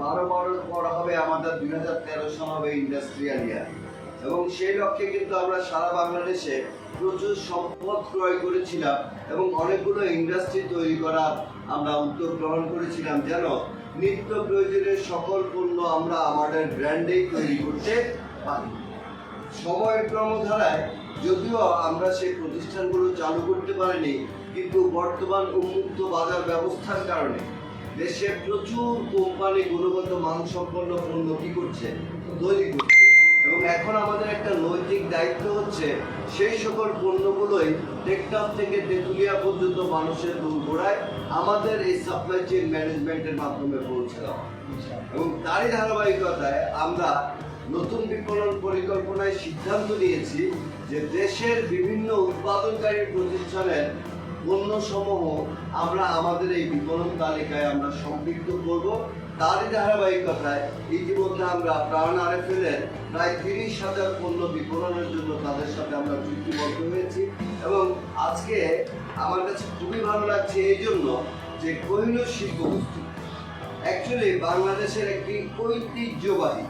বারো বারো পর হবে আমাদের দুই হাজার তেরো সাল হবে ইন্ডাস্ট্রিয়াল ইয়ার এবং সেই লক্ষ্যে কিন্তু আমরা সারা বাংলাদেশে প্রচুর সম্পদ ক্রয় করেছিলাম এবং অনেকগুলো ইন্ডাস্ট্রি তৈরি করার আমরা উদ্যোগ গ্রহণ করেছিলাম। যেন নিত্য প্রয়োজনের সকল পণ্য আমরা আমাদের ব্র্যান্ডেই তৈরি করতে পারি। সময়ের ক্রমধারায় যদিও আমরা সেই প্রতিষ্ঠানগুলো চালু করতে পারিনি, কিন্তু বর্তমান উন্মুক্ত বাজার ব্যবস্থার কারণে দেশে প্রচুর কোম্পানি গুণগত মানসম্পন্ন পণ্য কি করছে? তৈরি করছে। এবং এখন আমাদের একটা নৈতিক দায়িত্ব হচ্ছে, সেই সকল পণ্যগুলোই টেকটাপ থেকে তেঁতুলিয়া পর্যন্ত মানুষের দোরগোড়ায় আমাদের এই সাপ্লাই চেইন ম্যানেজমেন্টের মাধ্যমে পৌঁছে দেওয়া। এবং তারই ধারাবাহিকতায় আমরা নতুন বিপণন পরিকল্পনায় সিদ্ধান্ত নিয়েছি যে দেশের বিভিন্ন উৎপাদনকারী প্রতিষ্ঠানের পণ্য সমূহ আমরা আমাদের এই বিপণন তালিকায় আমরা সম্পৃক্ত করব। তারই ধারাবাহিকতায় ইতিমধ্যে আমরা প্রাণ আরএফএলের প্রায় তিরিশ হাজার পণ্য বিপণনের জন্য তাদের সাথে আমরা চুক্তিবদ্ধ হয়েছি এবং আজকে আমার কাছে খুবই ভালো লাগছে এই জন্য যে কোহিনুর শিল্প অ্যাকচুয়ালি বাংলাদেশের একটি ঐতিহ্যবাহী,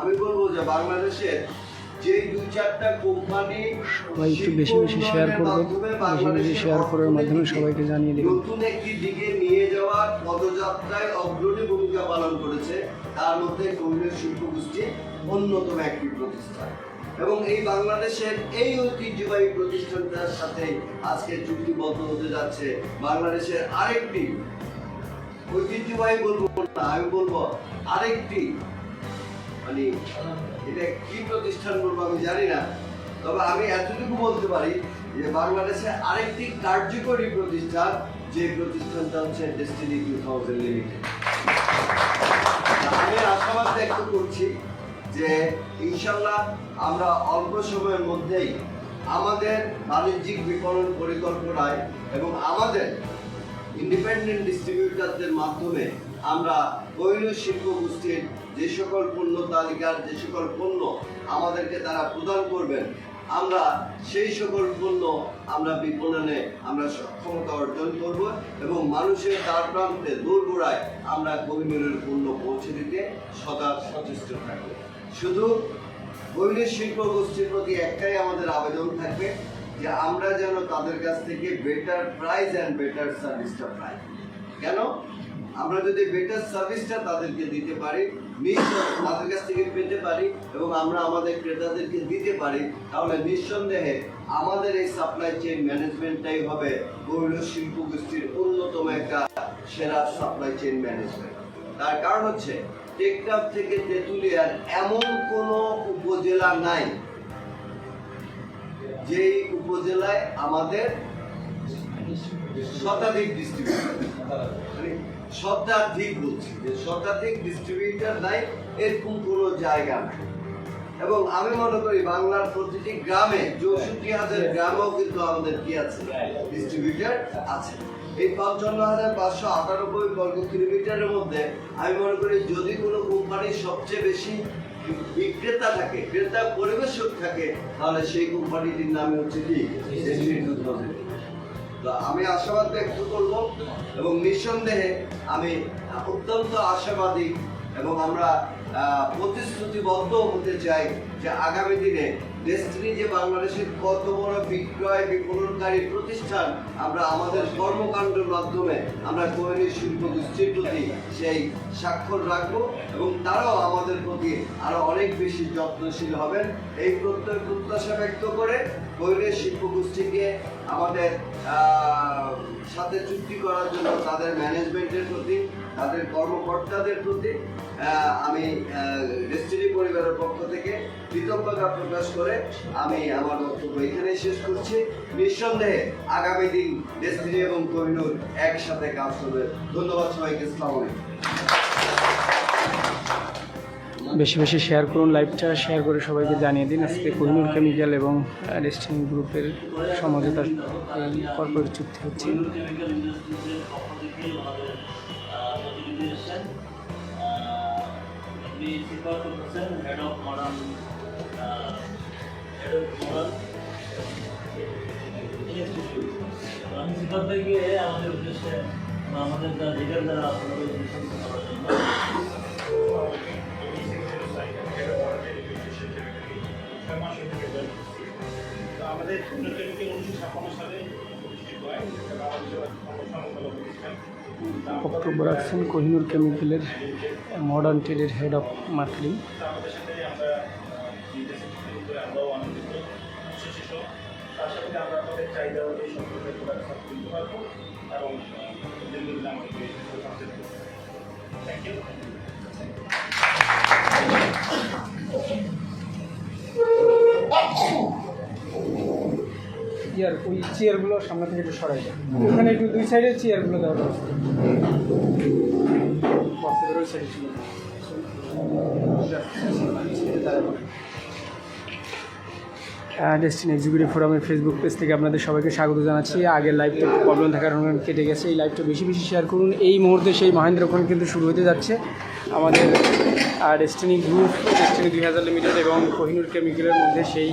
আমি বলব যে বাংলাদেশের সবাই একটু বেশি বেশি শেয়ার করবেন বেশি বেশি শেয়ার করার মাধ্যমে সবাইকে জানিয়ে দেবেন নতুন একটি দিকে নিয়ে যাওয়ার পদযাত্রায় অগ্রণী ভূমিকা পালন করেছে। তার মধ্যে কবির শিল্প গোষ্ঠী অন্যতম একটি প্রতিষ্ঠান। এবং এই বাংলাদেশের এই ঐতিহ্যবাহী প্রতিষ্ঠানটার সাথে আজকে চুক্তিবদ্ধ হতে যাচ্ছে বাংলাদেশের আরেকটি। ঐতিহ্যবাহী বলব না আমি বলব আরেকটি মানে এটা কি প্রতিষ্ঠান বলব আমি জানি না। তবে আমি এতটুকু বলতে পারি যে বাংলাদেশে আরেকটি কার্যকরী প্রতিষ্ঠান, যে প্রতিষ্ঠানটা হচ্ছে ডেস্টিনি টু থাউজেন্ড লিমিটেড আমি আশাবাদ ব্যক্ত করছি যে ইনশাল্লাহ আমরা অল্প সময়ের মধ্যেই আমাদের বাণিজ্যিক বিপণন পরিকল্পনায় এবং আমাদের ইন্ডিপেন্ডেন্ট ডিস্ট্রিবিউটারদের মাধ্যমে আমরা কৈল শিল্প গোষ্ঠীর যে সকল পণ্য তালিকার যে সকল পণ্য আমাদেরকে তারা প্রদান করবেন, আমরা সেই সকল পণ্য আমরা বিপণনে আমরা সক্ষমতা অর্জন করব এবং মানুষের দ্বার প্রান্তে দূর দূরগোড়ায় আমরা কোহিনুরের পণ্য পৌঁছে দিতে সদা সচেষ্ট থাকব। শুধু কৈলের শিল্প গোষ্ঠীর প্রতি একটাই আমাদের আবেদন থাকবে যে আমরা যেন তাদের কাছ থেকে বেটার প্রাইস অ্যান্ড বেটার সার্ভিসটা পাই। কেন? আমরা যদি বেটার সার্ভিসটা তাদেরকে দিতে পারি তাদের কাছ থেকে পেতে পারি এবং আমরা আমাদের ক্রেতাদেরকে দিতে পারি, তাহলে নিঃসন্দেহে আমাদের এই সাপ্লাই চেইন ম্যানেজমেন্টটাই হবে গৌর শিল্প গোষ্ঠীর অন্যতম একটা সেরা সাপ্লাই চেইন ম্যানেজমেন্ট তার কারণ হচ্ছে টেকটাপ থেকে তেঁতুলিয়ার এমন কোনো উপজেলা নাই, যেই উপজেলায় আমাদের শতাধিক ডিস্ট্রিবিউটর শতাধিক বলছি যে শতাধিক ডিস্ট্রিবিউটার নাই এরকম কোনো জায়গা নাই। এবং আমি মনে করি বাংলার প্রতিটি গ্রামে চৌষট্টি হাজার গ্রামেও কিন্তু আমাদের কি আছে? ডিস্ট্রিবিউটার আছে। এই পঞ্চান্ন হাজার পাঁচশো আটানব্বই বর্গ কিলোমিটারের মধ্যে আমি মনে করি যদি কোনো কোম্পানির সবচেয়ে বেশি বিক্রেতা থাকে ক্রেতা পরিবেশক থাকে তাহলে সেই কোম্পানিটির নামে হচ্ছে কি? Destiny 2000 তো আমি আশাবাদ ব্যক্ত করব এবং নিঃসন্দেহে আমি অত্যন্ত আশাবাদী এবং আমরা প্রতিশ্রুতিবদ্ধ হতে চাই যে আগামী দিনে ডেস্টিনি যে বাংলাদেশের কত বড় বিক্রয় বিপণনকারী প্রতিষ্ঠান, আমরা আমাদের কর্মকাণ্ডের মাধ্যমে আমরা কোহেলি শিল্প গোষ্ঠীর প্রতি সেই স্বাক্ষর রাখব এবং তারাও আমাদের প্রতি আরও অনেক বেশি যত্নশীল হবেন। এই প্রত্যয় প্রত্যাশা ব্যক্ত করে কোহেলি শিল্প গোষ্ঠীকে আমাদের সাথে চুক্তি করার জন্য তাদের ম্যানেজমেন্টের প্রতি, তাদের কর্মকর্তাদের প্রতি আমি ডেস্টিনি পরিবারের পক্ষ থেকে কৃতজ্ঞতা প্রকাশ করে আমি আমার বক্তব্য এখানে শেষ করছি। নিঃসন্দেহে আগামী দিন ডেস্টিনি এবং কোহিনুর একসাথে কাজ করবে। ধন্যবাদ সবাইকে ইসলাম বেশি বেশি শেয়ার করুন লাইভটা শেয়ার করে সবাইকে জানিয়ে দিন। আজকে কোহিনুর কেমিক্যাল এবং ডেস্টিনি গ্রুপের সমঝোতার কর্পোরেট চুক্তি হচ্ছে। আমি সিফাত ভাইকে আমাদের উদ্দেশ্যে আমাদের যারা লিডার যারা কোহিনুর কেমিক্যালের মডার্ন ট্রেডের হেড অফ মার্কেটিং সাথে আমরা আমাদের চাহিদা অনুযায়ী সম্পর্কে প্রোডাক্ট কিনতে পারব এবং আমাদেরকে থ্যাংক ইউ চেয়ার ওই চেয়ারগুলো সামনে থেকে একটু সরাই দেয় ওখানে একটু দুই সাইডে চেয়ারগুলো দেওয়া বাচ্চাদের ওই সাইডে ডেস্টিনি এক্সিকিউটিভ ফোরামের ফেসবুক পেজ থেকে আপনাদের সবাইকে স্বাগত জানাচ্ছি। আগের লাইভটা প্রবলেম থাকার কারণে কেটে গেছে। এই লাইভটা বেশি বেশি শেয়ার করুন। এই মুহূর্তে সেই মহেন্দ্রক্ষণ কিন্তু শুরু হতে যাচ্ছে। আমাদের ডেস্টিনি গ্রুপ ডেস্টিনি দুই হাজার লিমিটেড এবং কোহিনুর কেমিক্যালের মধ্যে সেই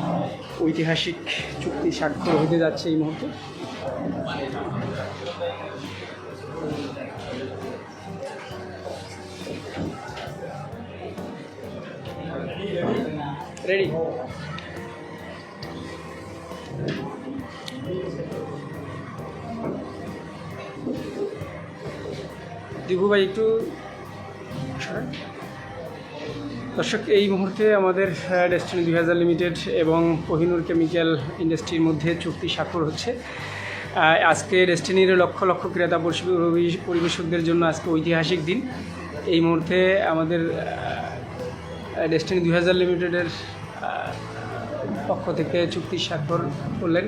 ঐতিহাসিক চুক্তি স্বাক্ষর হতে যাচ্ছে এই মুহূর্তে। রেডি দিবু ভাই একটু দর্শক, এই মুহূর্তে আমাদের ডেস্টিনি দুই হাজার লিমিটেড এবং কোহিনুর কেমিক্যাল ইন্ডাস্ট্রির মধ্যে চুক্তি স্বাক্ষর হচ্ছে। আজকে ডেস্টিনির লক্ষ লক্ষ ক্রেতা পরিবেশকদের জন্য আজকে ঐতিহাসিক দিন। এই মুহূর্তে আমাদের ডেস্টিনি দুই হাজার লিমিটেডের পক্ষ থেকে চুক্তি স্বাক্ষর করলেন।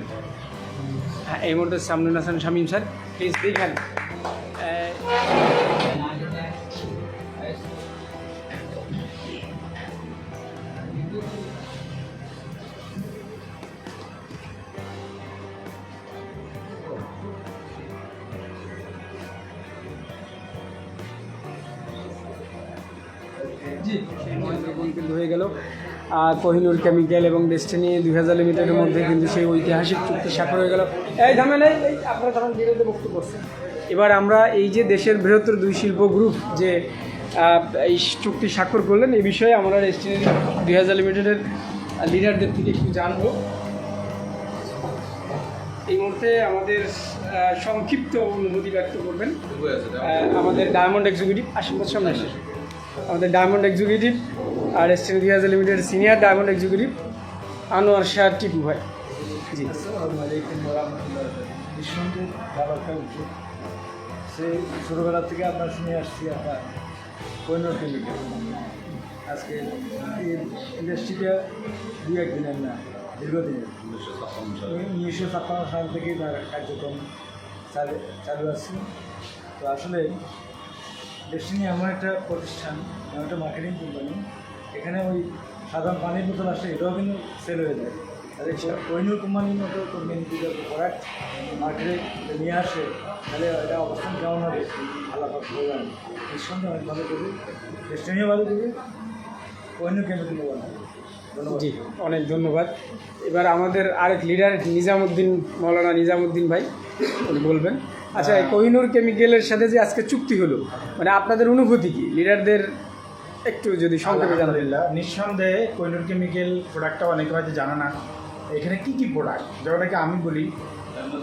এই মুহূর্তে Samnul Hasan Shamim sir. Please hand সেই কিন্তু হয়ে গেল। কোহিনুর কেমিক্যাল এবং ডেস্টিনি দুই হাজার লিমিটেডের মধ্যে কিন্তু সেই ঐতিহাসিক চুক্তি স্বাক্ষর হয়ে গেল। এই এই আপনারা তখন বক্তব্য করছেন। এবার আমরা এই যে দেশের বৃহত্তর দুই শিল্প গ্রুপ যে এই চুক্তি স্বাক্ষর করলেন এই বিষয়ে আমরা ডেস্টিনি দুই হাজার লিমিটেডের লিডারদের থেকে একটু জানব। এই মুহূর্তে আমাদের সংক্ষিপ্ত অনুভূতি ব্যক্ত করবেন। আমাদের ডায়মন্ড এক্সিকিউটিভ আশীর্বাদ সামনে আসেন আমাদের ডায়মন্ড এক্সিকিউটিভ আর এসটিন হাজার limited senior diamond executive Anwar Shah Tipu ভাই। জি। সেই ছোটোবেলা থেকে আমরা শুনে আসছি আমরা পনেরো কেমিক্যাল আজকে ইন্ডাস্ট্রিটা দু একদিনের না, দীর্ঘদিনের। উনিশশো ছাপ্পান্ন সাল থেকে তার কার্যক্রম চালু আছে। তো আসলে ডেস্টিনি এমন একটা প্রতিষ্ঠান, এমন একটা মার্কেটিং কোম্পানি এখানে ওই সাধারণ পানির বোতল আসে, এটাও কিন্তু সেল হয়ে যায়। তাহলে কোহিনুর কোম্পানির মতো কোম্পানি যদি প্রোডাক্ট মার্কেটে নিয়ে আসে, তাহলে এটা অবস্থান কেমন হবে? আল্লাহ পাক বলবেন নিঃসন্দেহে অনেক ভালো করবে। ডেস্টিনিও ভালো করবে। কোহিনুর কেমিক্যালও ভালো। জি, অনেক ধন্যবাদ। এবার আমাদের আরেক লিডার নিজামুদ্দিন, মৌলানা নিজামুদ্দিন ভাই বলবেন। আচ্ছা কোহিনুর কেমিক্যালের সাথে যে আজকে চুক্তি হলো মানে আপনাদের অনুভূতি কি? লিডারদের একটু যদি সংক্ষেপে আলহামদুলিল্লাহ, নিঃসন্দেহে কৈনুর কেমিক্যাল প্রোডাক্টটা অনেকে হয়তো জানে না। এখানে কি কি প্রোডাক্ট যেটাকে আমি বলি,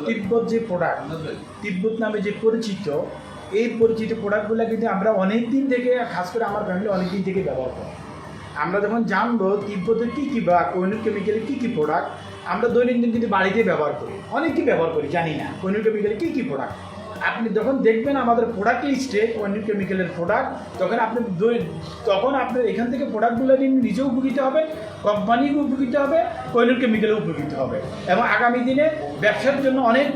তিব্বত যে প্রোডাক্ট তিব্বত নামে যে পরিচিত, এই পরিচিত প্রোডাক্টগুলো কিন্তু আমরা অনেক দিন থেকে, খাস করে আমার ফ্যামিলি অনেক দিন থেকে ব্যবহার করি। আমরা যখন জানব তিব্বতের কী কী বা কৈনুর কেমিক্যালের কী কী প্রোডাক্ট আমরা দৈনন্দিন কিন্তু বাড়িতে ব্যবহার করি। অনেকই ব্যবহার করি, জানি না। কৈনুর কেমিক্যালের কী কী প্রোডাক্ট আপনি যখন দেখবেন আমাদের প্রোডাক্ট লিস্টে কৈনুর কেমিক্যালের প্রোডাক্ট তখন আপনি তখন আপনার এখান থেকে প্রোডাক্টগুলো নিয়ে নিজেও উপকৃত হবে কোম্পানিকে উপকৃত হবে কৈনুর কেমিক্যালও উপকৃত হবে। এবং আগামী দিনে ব্যবসার জন্য অনেক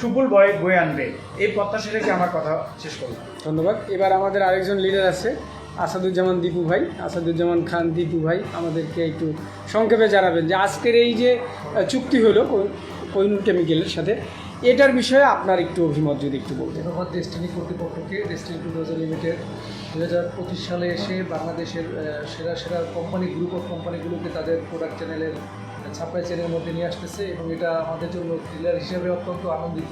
সুফল বয়ে বয়ে আনবে। এই প্রত্যাশা রেখে আমার কথা শেষ করলাম। ধন্যবাদ। এবার আমাদের আরেকজন লিডার আছে। আসাদুজ্জামান দীপু ভাই, আসাদুজ্জামান খান দীপু ভাই আমাদেরকে একটু সংক্ষেপে জানাবেন যে আজকের এই যে চুক্তি হলো কোহিনুর কেমিক্যালের সাথে, এটার বিষয়ে আপনার একটু অভিমত যদি একটু বলতেন। ধন্যবাদ ডেস্টিনি কর্তৃপক্ষকে। ডেস্টিনি টু থাউজেন্ড লিমিটেড দু হাজার পঁচিশ সালে এসে বাংলাদেশের সেরা সেরা কোম্পানি গ্রুপ অফ কোম্পানিগুলোকে তাদের প্রোডাক্ট চ্যানেলের সাপ্লাই চেনের মধ্যে নিয়ে আসতেছে এবং এটা আমাদের জন্য ডিলার হিসেবে অত্যন্ত আনন্দিত।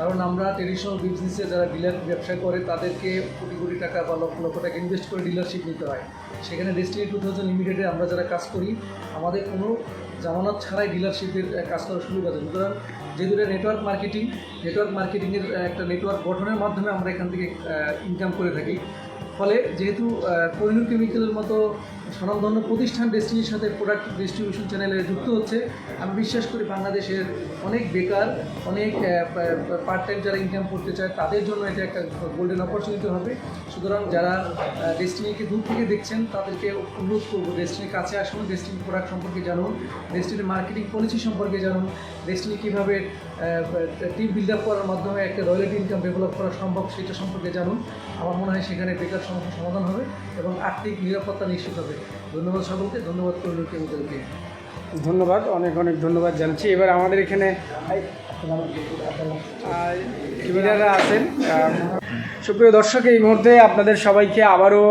কারণ আমরা ট্রেডিশনাল বিজনেসে যারা ডিলার ব্যবসা করে, তাদেরকে কোটি কোটি টাকা বা লক্ষ লক্ষ টাকা ইনভেস্ট করে ডিলারশিপ নিতে হয়। সেখানে ডেস্টিনি টু থাউজেন্ড লিমিটেডে আমরা যারা কাজ করি, আমাদের কোনো জামানত ছাড়াই ডিলারশিপের কাজ করার সুযোগ আছে। সুতরাং যেহেতু নেটওয়ার্ক মার্কেটিং নেটওয়ার্ক মার্কেটিংয়ের একটা নেটওয়ার্ক গঠনের মাধ্যমে আমরা এখান থেকে ইনকাম করে থাকি। ফলে যেহেতু কোহিনুর কেমিক্যালের মতো স্বনামধন্য প্রতিষ্ঠান ডেস্টিনির সাথে প্রোডাক্ট ডিস্ট্রিবিউশন চ্যানেলে যুক্ত হচ্ছে, আমি বিশ্বাস করি বাংলাদেশের অনেক বেকার, অনেক পার্ট টাইম যারা ইনকাম করতে চায়, তাদের জন্য এটা একটা গোল্ডেন অপরচুনিটি হবে। সুতরাং যারা ডেস্টিনিকে দূর থেকে দেখছেন, তাদেরকে অনুরোধ করব ডেস্টিনির কাছে আসুন ডেস্টিনি প্রোডাক্ট সম্পর্কে জানুন ডেস্টিনির মার্কেটিং পলিসি সম্পর্কে জানুন ডেস্টিনি কীভাবে টিম বিল্ড আপ করার মাধ্যমে একটা রয়্যালিটি ইনকাম ডেভেলপ করা সম্ভব সেটা সম্পর্কে জানুন। আমার মনে হয় সেখানে বেকার সমস্যার সমাধান হবে এবং আর্থিক নিরাপত্তা নিশ্চিত হবে। ধন্যবাদ সকলকে ধন্যবাদ করুন কেমিক্যালকে ধন্যবাদ অনেক অনেক ধন্যবাদ জানছি। এবার আমাদের এখানে লিডাররা আছেন সুপ্রিয় দর্শক, এই মুহূর্তে আপনাদের সবাইকে আবারও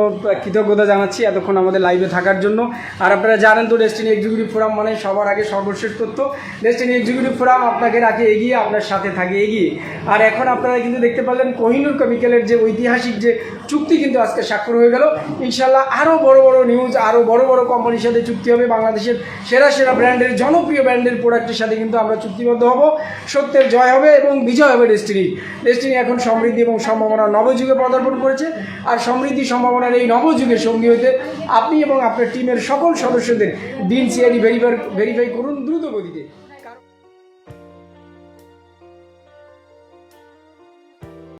কৃতজ্ঞতা জানাচ্ছি এতক্ষণ আমাদের লাইভে থাকার জন্য। আর আপনারা জানেন তো ডেস্টিনি এক্সিকিউটিভ ফোরাম মানে সবার আগে সর্বশেষ তথ্য। ডেস্টিনি এক্সিকিউটিভ ফোরাম আপনাকে রাখে এগিয়ে, আপনার সাথে থাকে এগিয়ে। আর এখন আপনারা কিন্তু দেখতে পারলেন, কোহিনুর কেমিক্যালের যে ঐতিহাসিক যে চুক্তি কিন্তু আজকে স্বাক্ষর হয়ে গেল। ইনশাল্লাহ আরও বড় বড় নিউজ আরও বড় বড় কোম্পানির সাথে চুক্তি হবে। বাংলাদেশের সেরা সেরা ব্র্যান্ডের জনপ্রিয় ব্র্যান্ডের প্রোডাক্টের সাথে কিন্তু আমরা চুক্তিবদ্ধ হব। সত্যের জয় হবে এবং বিজয় হবে ডেস্টিনি ডেস্টিনি এখন সমৃদ্ধি এবং সম্ভাবনার নবযুগে পদার্পণ করেছে আর সমৃদ্ধি সম্ভাবনার এই নবযুগের সঙ্গী হতে আপনি এবং আপনার টিমের সকল সদস্যদের দিন সিআইডি ভেরিফাই ভেরিফাই করুন দ্রুত গতিতে।